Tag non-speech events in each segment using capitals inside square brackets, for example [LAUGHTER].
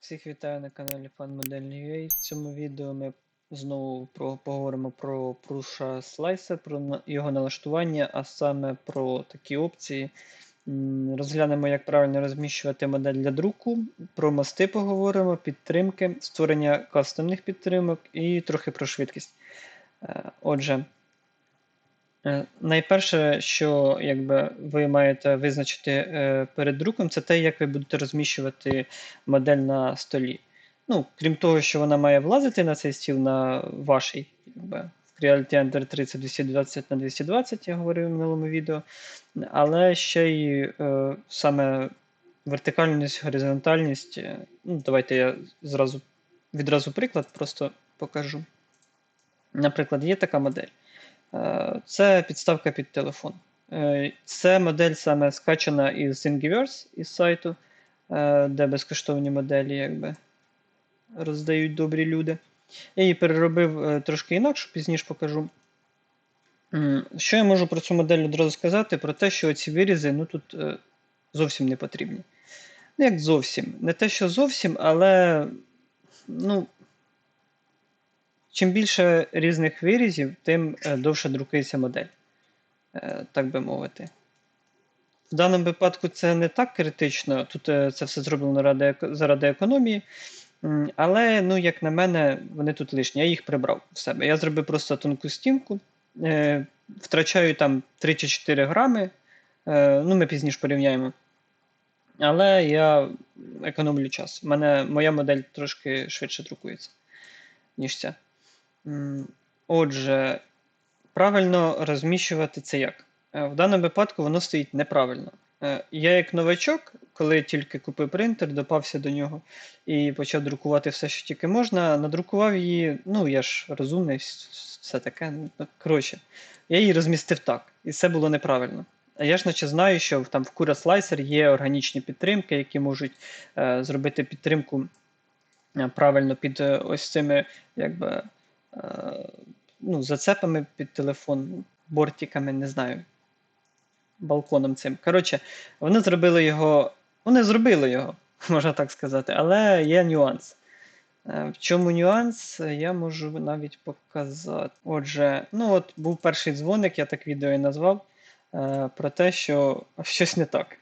Всіх вітаю на каналі FunModel.ua. В цьому відео ми знову про, поговоримо про Prusa Slicer, про його налаштування, а саме про такі опції. Розглянемо, як правильно розміщувати модель для друку, про мости поговоримо, підтримки, створення кастомних підтримок і трохи про швидкість. Е, Отже, Найперше, що якби, ви маєте визначити е, перед друком, це те, як ви будете розміщувати модель на столі. Ну, крім того, що вона має влазити на цей стіл на вашій, якби, в Creality Ender 3 це 220 на 220, я говорив в минулому відео, але ще й е, саме вертикальність, горизонтальність. е, Ну, давайте я зразу відразу приклад просто покажу. Наприклад, є така модель. Е, Це підставка під телефон. Е, Це модель саме скачана із Thingiverse, із сайту, е, де безкоштовні моделі якби, роздають добрі люди. Я її переробив трошки інакше, пізніше покажу. Що я можу про цю модель одразу сказати? Про те, що ці вирізи ну, тут зовсім не потрібні. Ну, як зовсім. Не те, що зовсім, але ну, Чим більше різних вирізів, тим е, довше друкується модель, е, так би мовити. В даному випадку це не так критично, тут е, це все зроблено ради, заради економії. Але, ну, як на мене, вони тут лишні. Я їх прибрав в себе. Я зробив просто тонку стінку, втрачаю там 3 чи 4 грами. Ну, ми пізніше порівняємо. Але я економлю час. Мене моя модель трошки швидше друкується, ніж ця. Отже, правильно розміщувати це як? Е, В даному випадку воно стоїть неправильно. Е, Я, як новачок, коли тільки купив принтер, допався до нього і почав друкувати все, що тільки можна, надрукував її, ну я ж розумний, все таке. ну, Коротше, я її розмістив так, і це було неправильно. А я ж наче знаю, що там в Cura Slicer є органічні підтримки, які можуть е, зробити підтримку е, правильно під ось цими якби, ну, зацепами під телефон, бортиками, не знаю, балконом цим. Коротше, вони зробили його. Вони зробили його, [LAUGHS] можна так сказати, але є нюанс. Е, В чому нюанс, я можу навіть показати. Отже, ну от був перший дзвоник, я так відео і назвав, е, про те, що [LAUGHS] щось не так.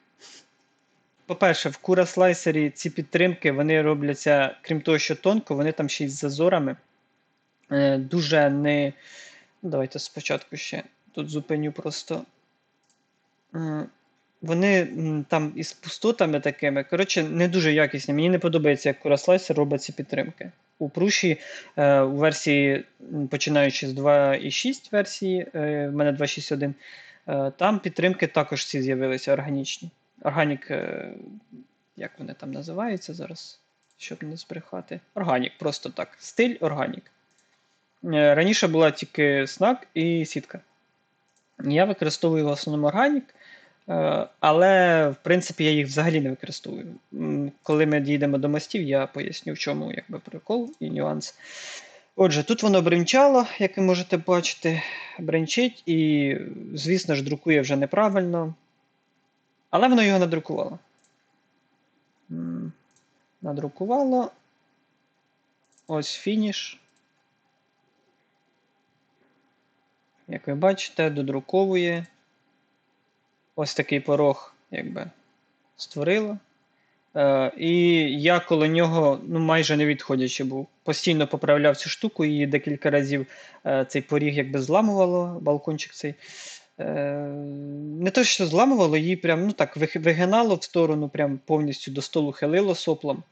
По-перше, в Cura Slicer ці підтримки вони робляться, крім того, що тонко, вони там ще й з зазорами. Е, Дуже не. Давайте спочатку ще тут зупиню просто. Вони там із пустотами такими. Коротше, не дуже якісні. Мені не подобається, як Slicer робить ці підтримки. У Пруші е, у версії, починаючи з 2.6 версії, е, в мене 2.6.1, е, там підтримки також ці з'явилися органічні. Органік, е, як вони там називаються зараз, щоб не збрехати. Органік, просто так. Стиль органік. Е, Раніше була тільки снак і сітка. Я використовую в основному органік, е, але в принципі я їх взагалі не використовую. Коли ми дійдемо до мостів, я поясню, в чому якби, прикол і нюанс. Отже, тут воно бринчало, як ви можете бачити, бринчить, і, звісно ж, друкує вже неправильно. Але воно його надрукувало. Надрукувало. Ось фініш. Як ви бачите, додруковує. Ось такий порог, якби створило. Е, і я коло нього ну, майже не відходячи був. Постійно поправляв цю штуку і декілька разів е, цей поріг якби зламувало, балкончик цей. Е, не то, що зламувало, її прям ну так вигинало в сторону, прям повністю до столу хилило соплом.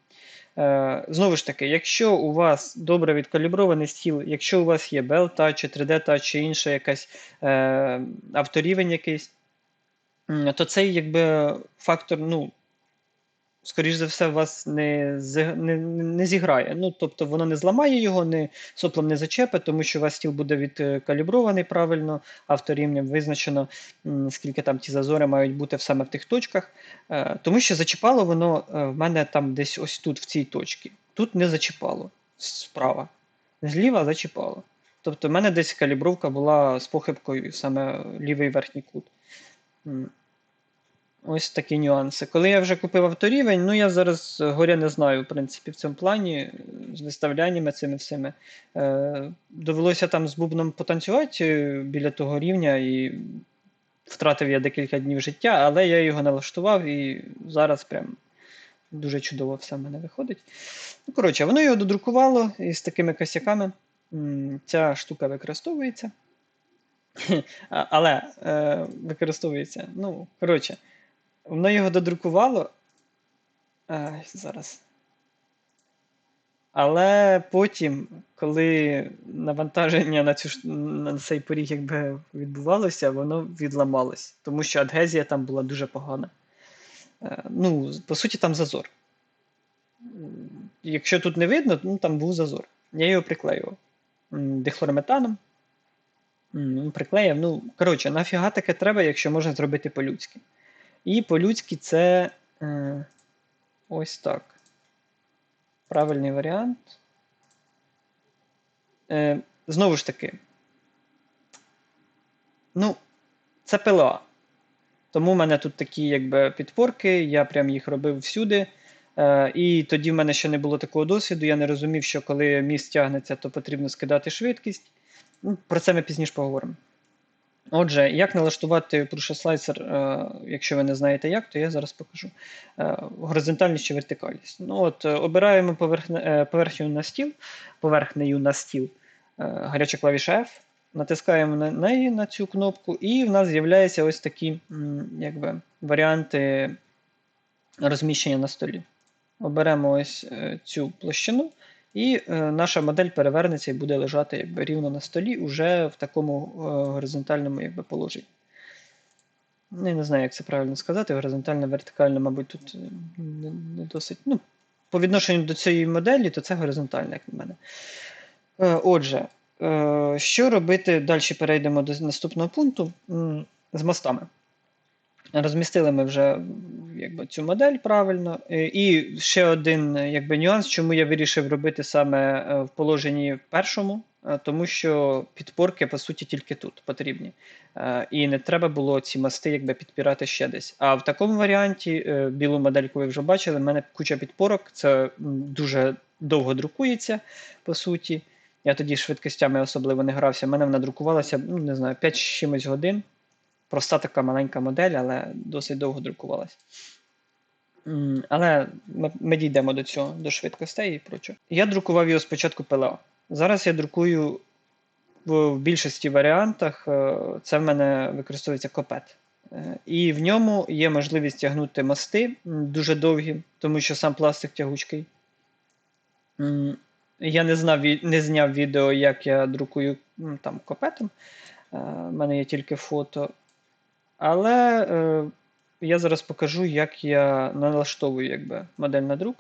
Е, знову ж таки, якщо у вас добре відкалібрований стіл, якщо у вас є Bell чи 3D Touch, чи інша якась е, авторівень якийсь, то цей якби фактор, ну, скоріш за все, вас не, не, не зіграє. Ну, тобто воно не зламає його, не, соплом не зачепить, тому що у вас стіл буде відкалібрований правильно, авторівнем визначено, скільки там ті зазори мають бути саме в тих точках. Е, Тому що зачіпало воно е, в мене там десь ось тут, в цій точці. Тут не зачіпало справа. Зліва зачіпало. Тобто в мене десь калібровка була з похибкою саме лівий верхній кут. Ось такі нюанси. Коли я вже купив авторівень, ну я зараз горя не знаю, в принципі, в цьому плані, е, з виставляннями цими всіми. Е, довелося там з бубном потанцювати е, біля того рівня, і втратив я декілька днів життя, але я його налаштував і зараз прям дуже чудово все в мене виходить. Ну, коротше, воно його додрукувало і з такими косяками. Ця штука використовується. [LAUGHS] Але е, використовується. Ну, коротше, воно його додрукувало. Ай, зараз. Але потім, коли навантаження на, цю, на цей поріг якби відбувалося, воно відламалось. Тому що адгезія там була дуже погана. Е, ну, по суті, там зазор. Якщо тут не видно, ну там був зазор. Я його приклеював м, дихлорометаном. М, Приклеїв. Ну, коротше, нафіга таке треба, якщо можна зробити по-людськи. І по-людськи це е, ось так. Правильний варіант. Е, знову ж таки. Ну, це ПЛА. Тому в мене тут такі якби підпорки, я прям їх робив всюди. Е, і тоді в мене ще не було такого досвіду. Я не розумів, що коли міст тягнеться, то потрібно скидати швидкість. Ну, про це ми пізніше поговоримо. Отже, як налаштувати Prusha е, якщо ви не знаєте як, то я зараз покажу. Е, горизонтальність чи вертикальність. Ну, от, е, Обираємо поверхню на стіл, поверхнею на стіл, гаряча клавіша F, натискаємо на неї на цю кнопку, і в нас з'являються ось такі якби, варіанти розміщення на столі. Оберемо ось цю площину, і е, наша модель перевернеться і буде лежати якби, рівно на столі, уже в такому е, горизонтальному якби, положенні. Ну, я не знаю, як це правильно сказати. Горизонтально, вертикально, мабуть, тут е, не, не досить. Ну, по відношенню до цієї моделі, то це горизонтально, як на мене. Е, Отже, е, що робити? Далі перейдемо до наступного пункту з мостами. Розмістили ми вже якби, цю модель правильно. Е, І ще один е, якби, нюанс, чому я вирішив робити саме е, в положенні першому, тому що підпорки, по суті, тільки тут потрібні. І не треба було ці мости якби, підпирати ще десь. А в такому варіанті, білу модельку ви вже бачили, в мене куча підпорок, це дуже довго друкується, по суті. Я тоді швидкостями особливо не грався. У мене вона друкувалася, ну, не знаю, 5 чимось годин. Проста така маленька модель, але досить довго друкувалася. Але ми, ми дійдемо до цього, до швидкостей і прочого. Я друкував його спочатку ПЛА. Зараз я друкую в, в більшості варіантах. е, Це в мене використовується копет. Е, І в ньому є можливість тягнути мости дуже довгі, тому що сам пластик тягучий. М, Я не знав, не зняв відео, як я друкую там копетом. У мене є тільки фото. Але е, я зараз покажу, як я налаштовую якби, модель на друк.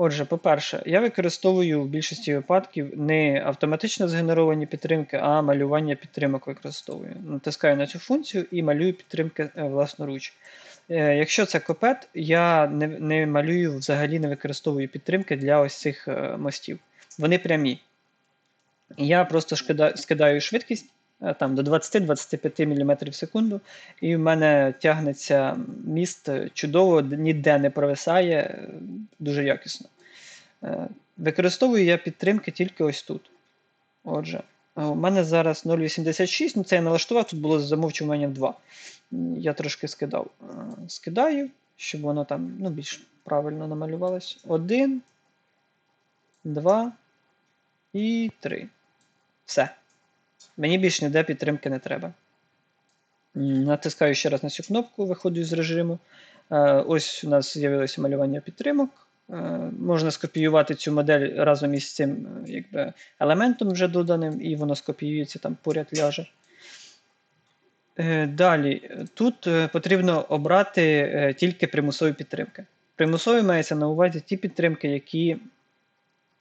Отже, по-перше, я використовую в більшості випадків не автоматично згенеровані підтримки, а малювання підтримок використовую. Натискаю на цю функцію і малюю підтримки е, власноруч. Е, Якщо це копет, я не, не малюю, взагалі не використовую підтримки для ось цих е, мостів. Вони прямі. Я просто скидаю швидкість там, до 20-25 мм в секунду, і в мене тягнеться міст е, чудово, ніде не провисає, е, дуже якісно. Е, Використовую я підтримки тільки ось тут. Отже, е, у мене зараз 0,86, ну це я налаштував, тут було замовчування в 2. Я трошки скидав. Е, Скидаю, щоб воно там ну, більш правильно намалювалось. 1, 2 і 3. Все. Мені більш ніде підтримки не треба. Натискаю ще раз на цю кнопку, виходжу з режиму. Е, Ось у нас з'явилося малювання підтримок. Е, Можна скопіювати цю модель разом із цим е, якби, елементом вже доданим, і воно скопіюється там поряд ляже. Далі, тут потрібно обрати тільки примусові підтримки. Примусові мається на увазі ті підтримки, які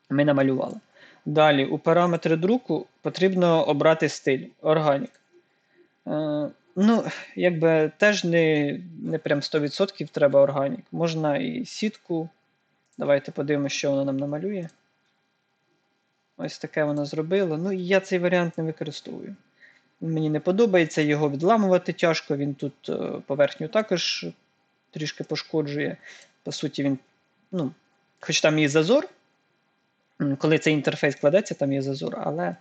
ми намалювали. Далі, у параметри друку потрібно обрати стиль органік. Е, ну, якби теж не, не прям 100% треба органік. Можна і сітку. Давайте подивимося, що воно нам намалює. Ось таке воно зробило. Ну, і я цей варіант не використовую. Мені не подобається його відламувати тяжко. Він тут е, поверхню також трішки пошкоджує. По суті, він, ну, хоч там є зазор, коли цей інтерфейс кладеться, там є зазор, але,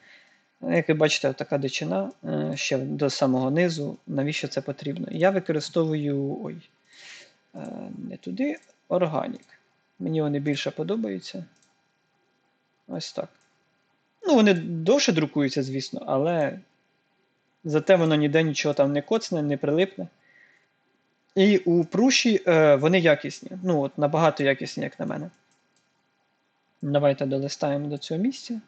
як ви бачите, така дичина е, ще до самого низу. Навіщо це потрібно? Я використовую ой, е, не туди, органік. Мені вони більше подобаються. Ось так. Ну, вони довше друкуються, звісно, але зате воно ніде нічого там не коцне, не прилипне. І у пруші е, вони якісні. Ну, от набагато якісні, як на мене. Давайте долистаємо до цього місця.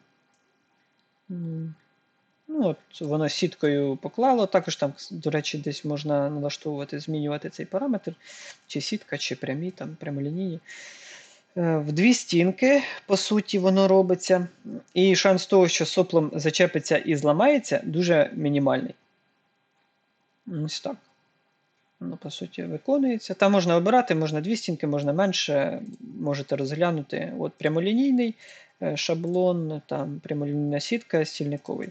Ну, от Воно сіткою поклало. Також там, до речі, десь можна налаштовувати, змінювати цей параметр, чи сітка, чи прямі, там, прямолінійні. Е, В дві стінки, по суті, воно робиться. І шанс того, що соплом зачепиться і зламається, дуже мінімальний. Ось так. Воно, по суті, виконується. Там можна обирати, можна дві стінки, можна менше. Можете розглянути. От прямолінійний е, шаблон, там прямолінійна сітка, стільниковий.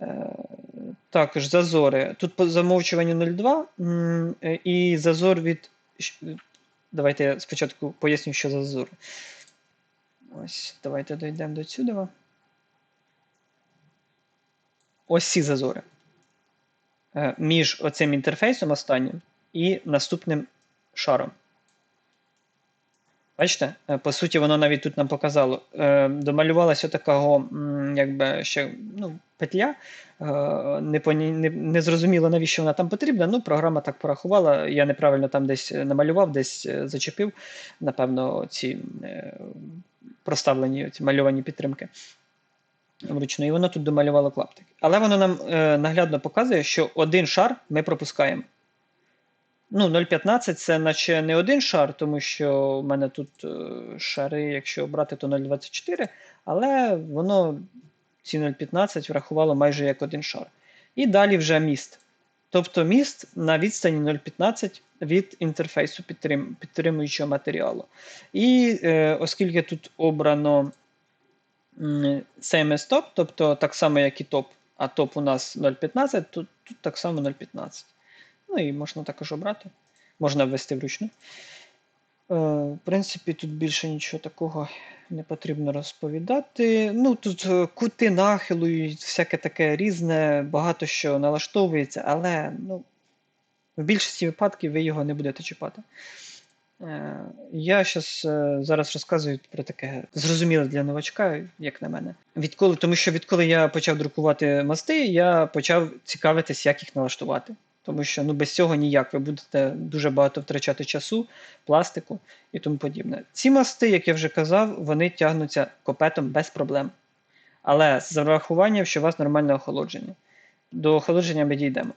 Е, Також зазори. Тут по замовчуванню 0,2 е, і зазор від. Давайте я спочатку поясню, що за зазор. Ось, давайте дійдемо до цього. Ось ці зазори. Е, Між оцим інтерфейсом останнім і наступним шаром. Бачите? Е, По суті, воно навіть тут нам показало. Е, Домалювалася такого, якби ще ну, петля. Не, зрозуміло, навіщо вона там потрібна. Ну, програма так порахувала. Я неправильно там десь намалював, десь зачепив. Напевно, ці проставлені ці мальовані підтримки вручну. І воно тут домалювало клаптик. Але воно нам е, наглядно показує, що один шар ми пропускаємо. Ну, 0,15 це наче не один шар, тому що в мене тут е, шари, якщо брати, то 0,24, але воно ці 0,15 врахувало майже як один шар. І далі вже міст. Тобто міст на відстані 0,15 від інтерфейсу підтрим, підтримуючого матеріалу. І е, оскільки тут обрано same as top, тобто так само, як і топ, а топ у нас 0,15, тут, тут так само 0,15. Ну і можна також обрати. Можна ввести вручну. Е, В принципі, тут більше нічого такого не потрібно розповідати. Ну, тут е, кути нахилу і всяке таке різне, багато що налаштовується, але ну, в більшості випадків ви його не будете чіпати. Е, Я щас, е, зараз розказую про таке зрозуміле для новачка, як на мене. Відколи, тому що відколи я почав друкувати мости, я почав цікавитись, як їх налаштувати. Тому що ну, без цього ніяк ви будете дуже багато втрачати часу, пластику і тому подібне. Ці мости, як я вже казав, вони тягнуться копетом без проблем. Але з урахуванням, що у вас нормальне охолодження. До охолодження ми дійдемо.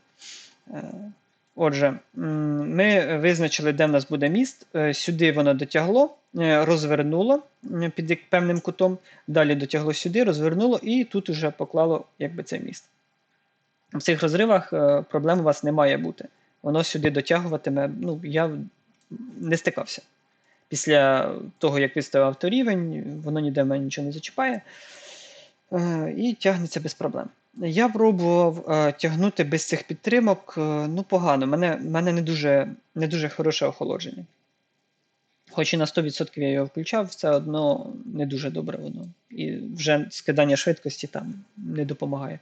Отже, ми визначили, де в нас буде міст. Е, Сюди воно дотягло, е, розвернуло під певним кутом. Далі дотягло сюди, розвернуло, і тут уже поклало якби, цей міст. В цих розривах е, проблем у вас не має бути. Воно сюди дотягуватиме. Ну, я не стикався. Після того, як виставив авторівень, воно ніде в мене нічого не зачіпає. І тягнеться без проблем. Я пробував е, тягнути без цих підтримок. е, ну, погано. Мене, мене не, дуже, не дуже хороше охолодження. Хоч і на 100% я його включав, все одно не дуже добре воно. І вже скидання швидкості там не допомагає.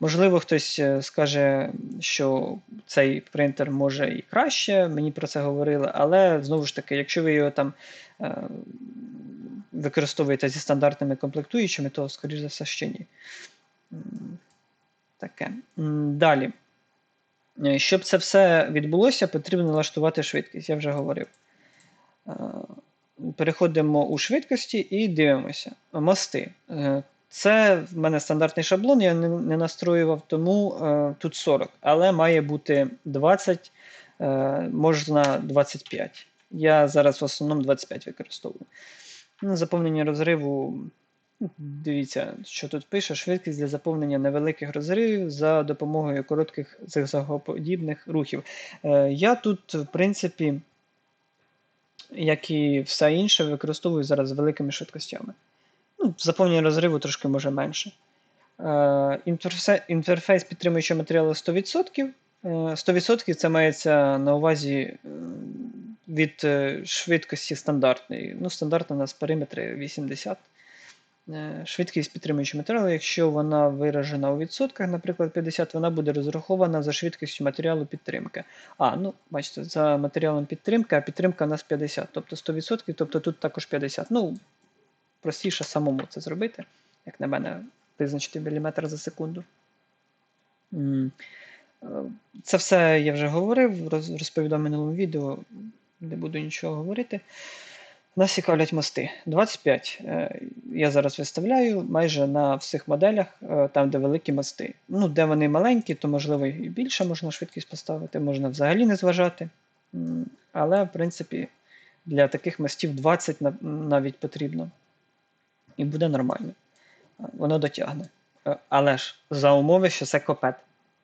Можливо, хтось е, скаже, що цей принтер може і краще, мені про це говорили, але знову ж таки, якщо ви його там е, використовуєте зі стандартними комплектуючими, то, скоріш за все, ще ні. Таке. Далі. Е, Щоб це все відбулося, потрібно налаштувати швидкість, я вже говорив. Е, Переходимо у швидкості і дивимося. Мости. Е, Це в мене стандартний шаблон, я не, настроював, тому тут 40, але має бути 20, е, можна 25. Я зараз в основному 25 використовую. Заповнення розриву. Дивіться, що тут пише: швидкість для заповнення невеликих розривів за допомогою коротких зигзагоподібних рухів. Е, Я тут, в принципі, як і все інше, використовую зараз великими швидкостями. Ну, заповнення розриву трошки може менше. Е, інтерфе- Інтерфейс підтримуючого матеріалу 100%. Е, 100% це мається на увазі, е, від е, швидкості стандартної. Ну, стандартна у нас периметри 80. Е, Швидкість підтримуючого матеріалу, якщо вона виражена у відсотках, наприклад, 50, вона буде розрахована за швидкістю матеріалу підтримки. А, ну, бачите, за матеріалом підтримки, а підтримка у нас 50, тобто 100%, тобто тут також 50. Ну, простіше самому це зробити, як на мене, визначити міліметр за секунду. Е, Це все я вже говорив, розповідав в минулому відео, не буду нічого говорити. Нас цікавлять мости. 25 е, я зараз виставляю майже на всіх моделях, е, там, де великі мости. Ну, де вони маленькі, то можливо і більше можна швидкість поставити, можна взагалі не зважати. Але, в принципі, для таких мостів 20 навіть потрібно. І буде нормально. Е, Воно дотягне. Але ж за умови, що це копет.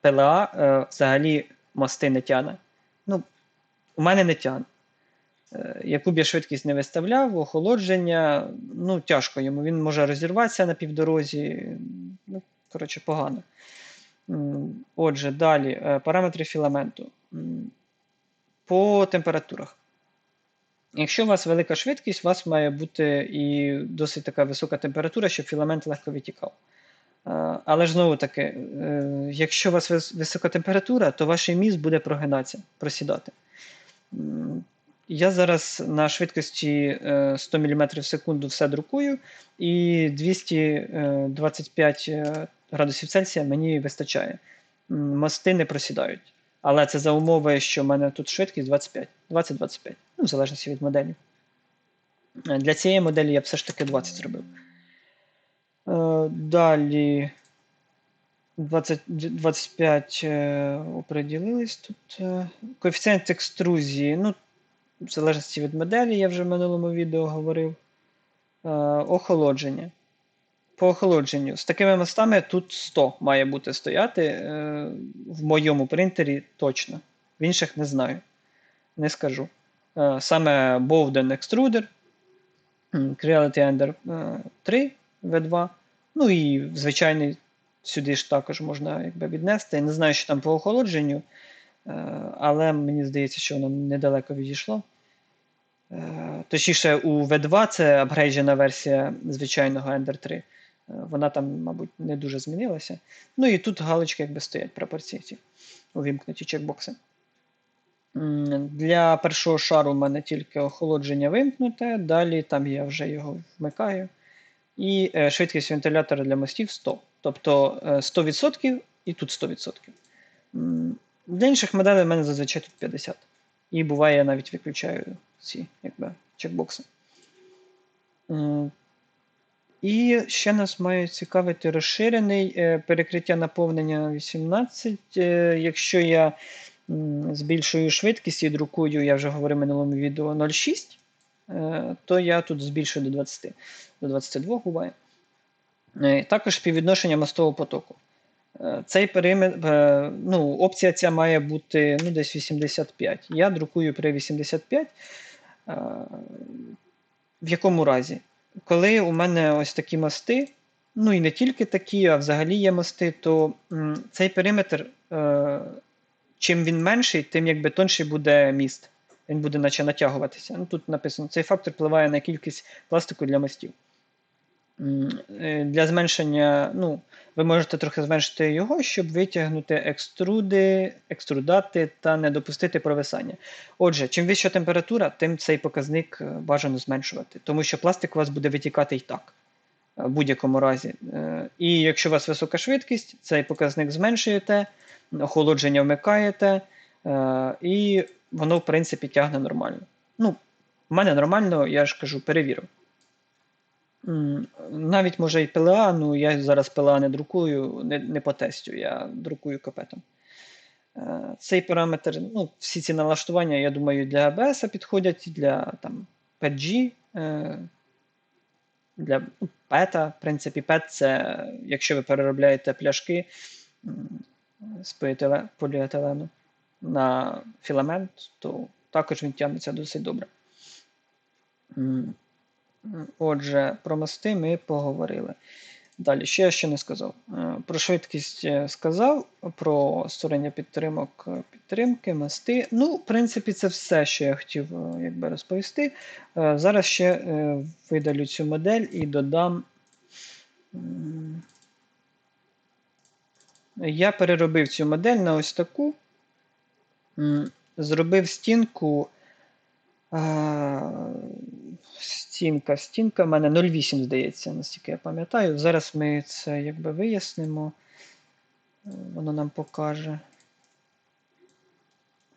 ПЛА взагалі мости не тягне. Ну, у мене не тягне. Е, Яку б я швидкість не виставляв, охолодження, ну, тяжко йому. Він може розірватися на півдорозі. Ну, коротше, погано. Отже, далі е, параметри філаменту. По температурах. Якщо у вас велика швидкість, у вас має бути і досить така висока температура, щоб філамент легко витікав. Е, Але ж знову таки, якщо у вас висока температура, то ваш міст буде прогинатися, просідати. Я зараз на швидкості е, 100 мм в секунду все друкую, і 225 е, градусів Цельсія мені вистачає. Мости не просідають. Але це за умови, що в мене тут швидкість 25, 20-25, ну, в залежності від моделі. Е, Для цієї моделі я все ж таки 20 зробив. Е, Далі 20, 25 е, оприділились тут. е. Коефіцієнт екструзії. Ну, в залежності від моделі, я вже в минулому відео говорив. Е, Охолодження. По охолодженню. З такими мостами тут 100 має бути стояти. е, В моєму принтері точно. В інших не знаю. Не скажу. Е, Саме Bowden Extruder, Creality Ender е, 3 V2. Ну і звичайний сюди ж також можна якби, віднести. Не знаю, що там по охолодженню, але мені здається, що воно недалеко відійшло. Е, Точніше, у V2 це апгрейджена версія звичайного Ender 3. Е, Вона там, мабуть, не дуже змінилася. Ну і тут галочки якби стоять пропорції ці увімкнуті чекбокси. Для першого шару в мене тільки охолодження вимкнуте, далі там я вже його вмикаю. І е, швидкість вентилятора для мостів 100. Тобто е, 100% і тут 100%. Для інших моделей в мене зазвичай тут 50. І буває, я навіть виключаю ці якби, чекбокси. І ще нас має цікавити розширений е, перекриття наповнення 18. Е, Якщо я збільшую швидкість і друкую, я вже говорив в минулому відео 0,6, е, то я тут збільшую до 20, до 22 буває. Також співвідношення мостового потоку. Цей периметр, е, ну, опція ця має бути ну, десь 85. Я друкую при 85. Е, В якому разі? Коли у мене ось такі мости, ну і не тільки такі, а взагалі є мости, то цей периметр, е, чим він менший, тим якби тонший буде міст. Він буде наче натягуватися. Ну, тут написано, цей фактор впливає на кількість пластику для мостів. Е, Для зменшення, ну, ви можете трохи зменшити його, щоб витягнути екструди, екструдати та не допустити провисання. Отже, чим вища температура, тим цей показник е, бажано зменшувати, тому що пластик у вас буде витікати і так, е, в будь-якому разі. І якщо у вас висока швидкість, цей показник зменшуєте, охолодження вмикаєте, і воно, в принципі, тягне нормально. Ну, в мене нормально, я ж кажу, перевірив. Навіть може і ПЛА, ну я зараз ПЛА не друкую, не, не по тестю, я друкую капетом. Е, Цей параметр, ну, всі ці налаштування, я думаю, для ABS підходять, для там, PETG, е, для PETA. В принципі, PET це, якщо ви переробляєте пляшки з поліетилену на філамент, то також він тягнеться досить добре. Отже, про мости ми поговорили. Далі, що я ще не сказав. Е, Про швидкість е, сказав, про створення підтримок е, підтримки, мости. Ну, в принципі, це все, що я хотів якби, розповісти. Зараз ще видалю цю модель і додам. Я переробив цю модель на ось таку. Зробив стінку. Стінка, стінка в мене 0,8, здається, наскільки я пам'ятаю. Зараз ми це якби вияснимо. Е, Воно нам покаже.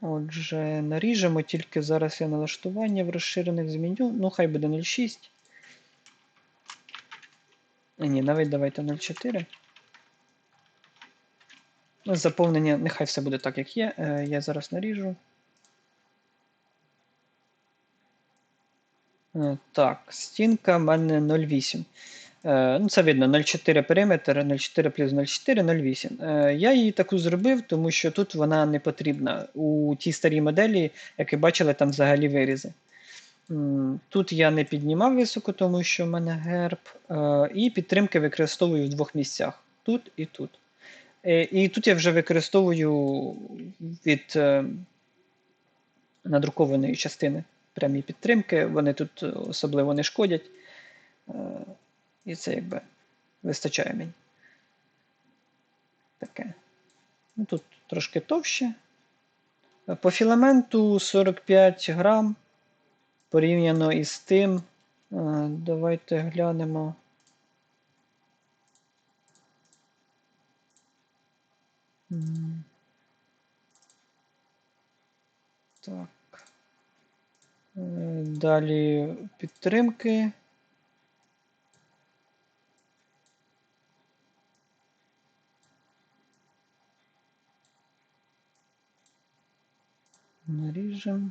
Отже, наріжемо тільки зараз я налаштування в розширених зміню. Ну, хай буде 0,6. Е, Ні, навіть давайте 0,4. Ну, Заповнення, нехай все буде так, як є. Е, Я зараз наріжу. Так, стінка в мене 0,8. Е, Ну, це видно, 0,4 периметр, 0,4 плюс 0,4, 0,8. Е, Я її таку зробив, тому що тут вона не потрібна. У тій старій моделі, як ви бачили, там взагалі вирізи. Тут я не піднімав високо, тому що в мене герб. Е, І підтримки використовую в двох місцях: тут і тут. Е, І тут я вже використовую від е, надрукованої частини прямі підтримки. Вони тут особливо не шкодять. Е, І це якби вистачає мені. Таке. Ну, Тут трошки товще. Е, По філаменту 45 грам. Порівняно із тим. е, Давайте глянемо. Так. Далі підтримки. Наріжемо.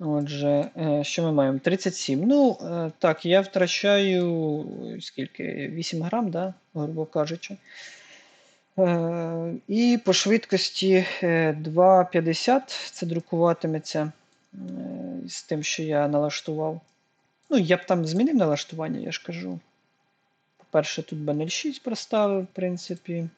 Отже, е, що ми маємо? 37. Ну, е, так, я втрачаю скільки? 8 грам, да? грубо кажучи. Е, І по швидкості е, 2,50 це друкуватиметься з тим, що я налаштував. Ну, я б там змінив налаштування, я ж кажу. По-перше, тут B06 проставив, в принципі.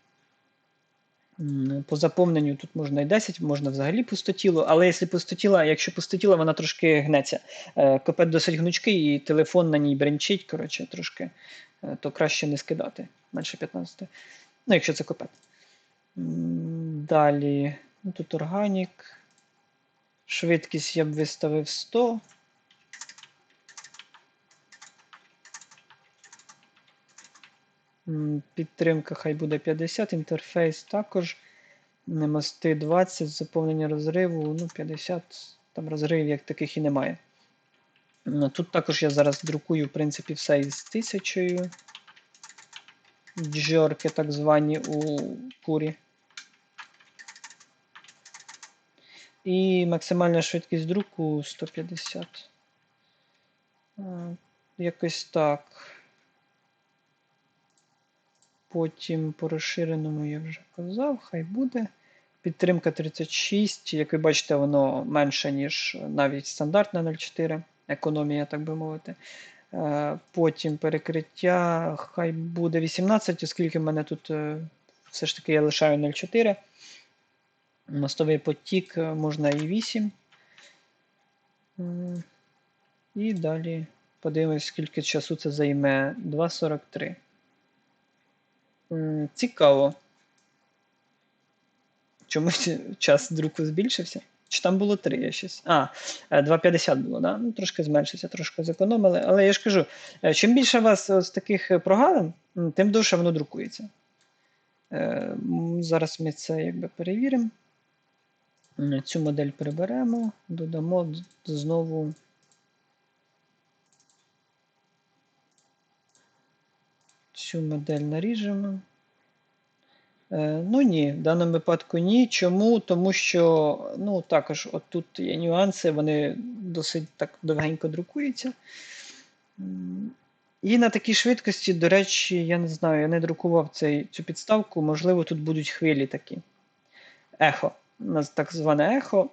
По заповненню тут можна і 10, можна взагалі пустотіло, але якщо пустотіла, якщо пустотіла, вона трошки гнеться. Е, Копет досить гнучкий, і телефон на ній бренчить, коротше, трошки, е, то краще не скидати менше 15. Ну, якщо це копет. Далі, ну, тут органік. Швидкість я б виставив 100. Підтримка хай буде 50, інтерфейс також. Мости 20, заповнення розриву, ну 50, там розривів як таких і немає. Тут також я зараз друкую, в принципі, все із тисячою. Джорки так звані у курі. І максимальна швидкість друку 150. Е, Якось так. Потім по розширеному я вже казав, хай буде. Підтримка 36. Як ви бачите, воно менше, ніж навіть стандартна 0,4, економія, так би мовити. Е, Потім перекриття, хай буде 18, оскільки в мене тут е, все ж таки я лишаю 0,4. Мостовий потік е, можна і 8. І далі подивимось, скільки часу це займе. 2,43. Цікаво. Чомусь час друку збільшився? Чи там було 3 я щось? А, е, 2,50 було, да? Ну, трошки зменшився, трошки зекономили. Але я ж кажу, е, чим більше у вас з таких е, прогалин, тим довше воно друкується. Е, Зараз ми це якби перевіримо. Цю модель приберемо, додамо знову. Цю модель наріжемо. Е, Ну ні, в даному випадку ні. Чому? Тому що ну, також от тут є нюанси, вони досить так довгенько друкуються. І на такій швидкості, до речі, я не знаю, я не друкував цей, цю підставку, можливо, тут будуть хвилі такі. Ехо. Так зване ехо.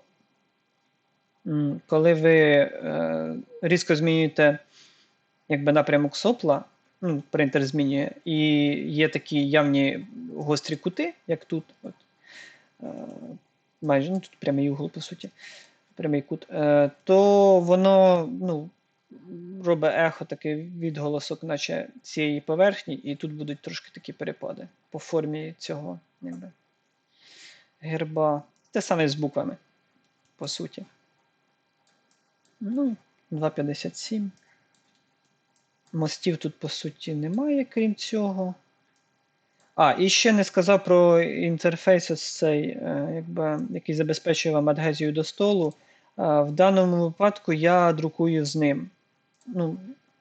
Коли ви е, різко змінюєте якби, напрямок сопла, Ну, принтер змінює. І є такі явні гострі кути, як тут. От. Е, майже ну, тут прямий угол, по суті. Прямий кут. Е, то воно ну, робить ехо, такий відголосок, наче цієї поверхні, і тут будуть трошки такі перепади по формі цього якби, герба. Те саме з буквами, по суті. Ну, 2,57. Мостів тут, по суті, немає, крім цього. А, і ще не сказав про інтерфейс цей, е, якби, який забезпечує вам адгезію до столу. Е, В даному випадку я друкую з ним. Ну,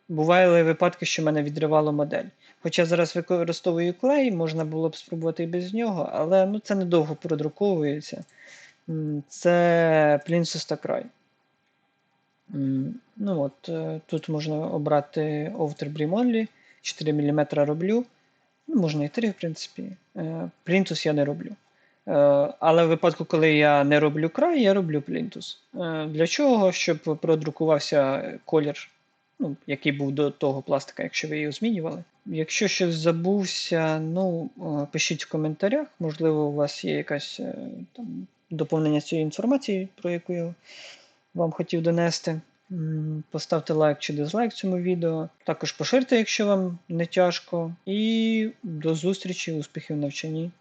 бували випадки, що мене відривало модель. Хоча зараз використовую клей, можна було б спробувати і без нього, але ну, це недовго продруковується. Це Princess та край. Ну от, е, тут можна обрати Brim Only, 4 мм роблю. Ну, можна і 3, в принципі. Е, Плінтус я не роблю. Е, Але в випадку, коли я не роблю край, я роблю плінтус. Е, Для чого? Щоб продрукувався колір, ну, який був до того пластика, якщо ви його змінювали. Якщо щось забувся, ну е, пишіть в коментарях. Можливо, у вас є якась е, там доповнення цієї інформації, про яку я вам хотів донести. Поставте лайк чи дизлайк цьому відео. Також поширте, якщо вам не тяжко. І до зустрічі, успіхів в навчанні.